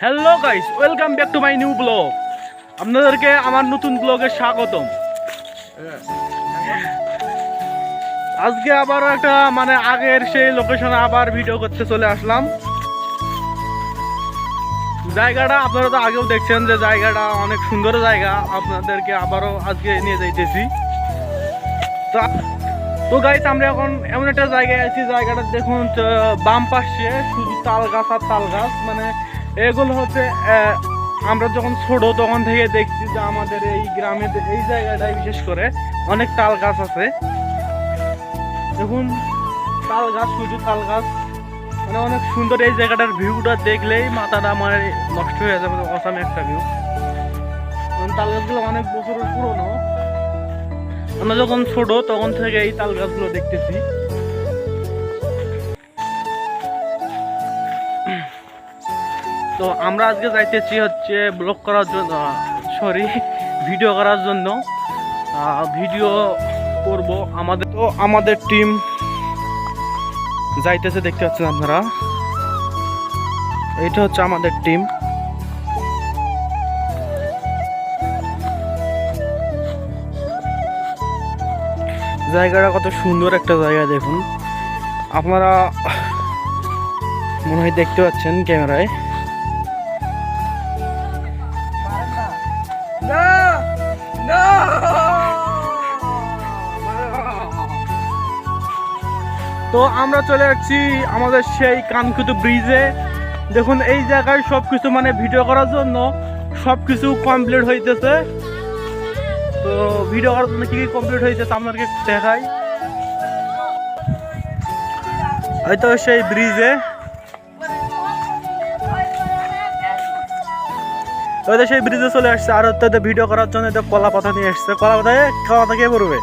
Hello guys welcome back to my new blog আপনাদেরকে আমার নতুন ব্লগে স্বাগতম। আজকে আবার একটা মানে আগের সেই লোকেশনে আবার ভিডিও করতে চলে আসলাম। জায়গাটা আপনারা তো আগেও দেখছেন যে জায়গাটা অনেক সুন্দর জায়গা। আপনাদেরকে আবারও আজকে নিয়ে যাইতেছি। তো গাইস আমরা এখন এমন একটা জায়গায় আছি। জায়গাটা দেখুন বাম পাশে, শুধু তাল গাছ আর তাল গাছ মানে এগুলো হচ্ছে আমরা যখন ছোট তখন থেকে দেখছি যে আমাদের এই গ্রামে এই জায়গাটায় বিশেষ করে অনেক তাল গাছ আছে। দেখুন, তাল গাছ, শুধু তাল গাছ মানে অনেক সুন্দর এই জায়গাটার ভিউটা দেখলেই মাথাটা আমার নষ্ট হয়ে যাবে, অসাম একটা ভিউ তাল গাছগুলো অনেক বছরের পুরনো। আমরা যখন ছোট তখন থেকে এই তাল গাছগুলো দেখতেছি। তো আমরা আজকে যাইতেছি হচ্ছে ব্লগ করার জন্য সরি ভিডিও করার জন্য। ভিডিও করব আমাদের তো আমাদের টিম যাইতেছে, দেখতে পাচ্ছেন আপনারা। এটা হচ্ছে আমাদের টিম জায়গাটা কত সুন্দর একটা জায়গা, দেখুন। আপনারা মনে হয় দেখতে পাচ্ছেন ক্যামেরায়। তো আমরা চলে যাচ্ছি আমাদের সেই কানকুতু ব্রিজে দেখুন, এই জায়গায় সব কিছু মানে ভিডিও করার জন্য সব কিছু কমপ্লিট হইতেছে। তো ভিডিও করার জন্য কি কি কমপ্লিট হয়েছে আপনাদেরকে দেখাই। হয়তো সেই ব্রিজে হয়তো সেই ব্রিজে চলে আসছে আর হয়তো ভিডিও করার জন্য তো কলা পাতা নিয়ে আসছে কলা পাতায় পাতা কে পড়বে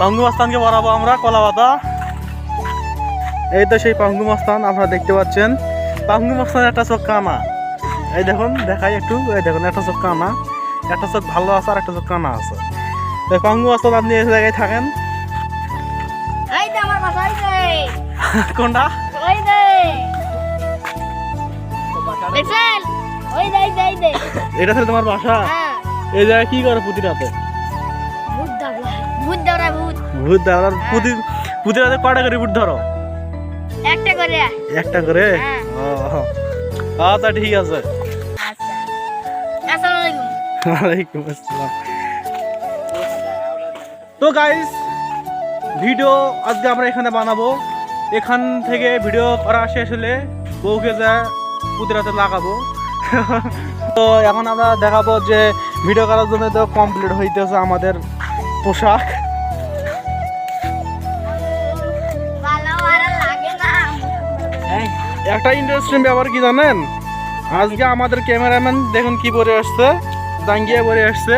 পাঙ্গু মাস্তানকে বরাবো আমরা কলা পাতা। এই তো সেই পাঙ্গু মাস্তান আপনারা দেখতে পাচ্ছেন। পাঙ্গু একটা চোখ কানা। এই দেখুন দেখাই একটু। এই দেখুন একটা চোখ কানা। একটা চোখ ভালো আছে আর একটা চোখ কানা আছে। পাঙ্গু মাস্তান আপনি এই জায়গায় থাকেন। কোনটা? দেখছেন ওই দে এই দে এই দে এটা ছিল তোমার বাসা? হ্যাঁ। এই জায়গায় কি করে পুঁতি রাতে ভূত দাবলা ভূত দাবলা ভূত। ভূত দেওয়ার পুঁতি পুঁতি রাতে কটা করে ভূত ধরো? একটা করে। একটা করে? হ্যাঁ। আচ্ছা ঠিক আছে। আচ্ছা। আসসালামু আলাইকুম। ওয়ালাইকুম আসসালাম। তো গাইস ভিডিও আজকে আমরা এখানে বানাবো। এখান থেকে ভিডিও করা শেষ হলে বউকে যা কুদরাতে লাগাবো। তো এখন আমরা দেখাবো যে ভিডিও করার জন্য তো কমপ্লিট হইতেছে আমাদের পোশাক। একটা ইন্টারেস্টিং ব্যাপার কি জানেন? আজকে আমাদের ক্যামেরাম্যান দেখুন কি পরে আসছে, জাঙ্গিয়া পরে আসছে।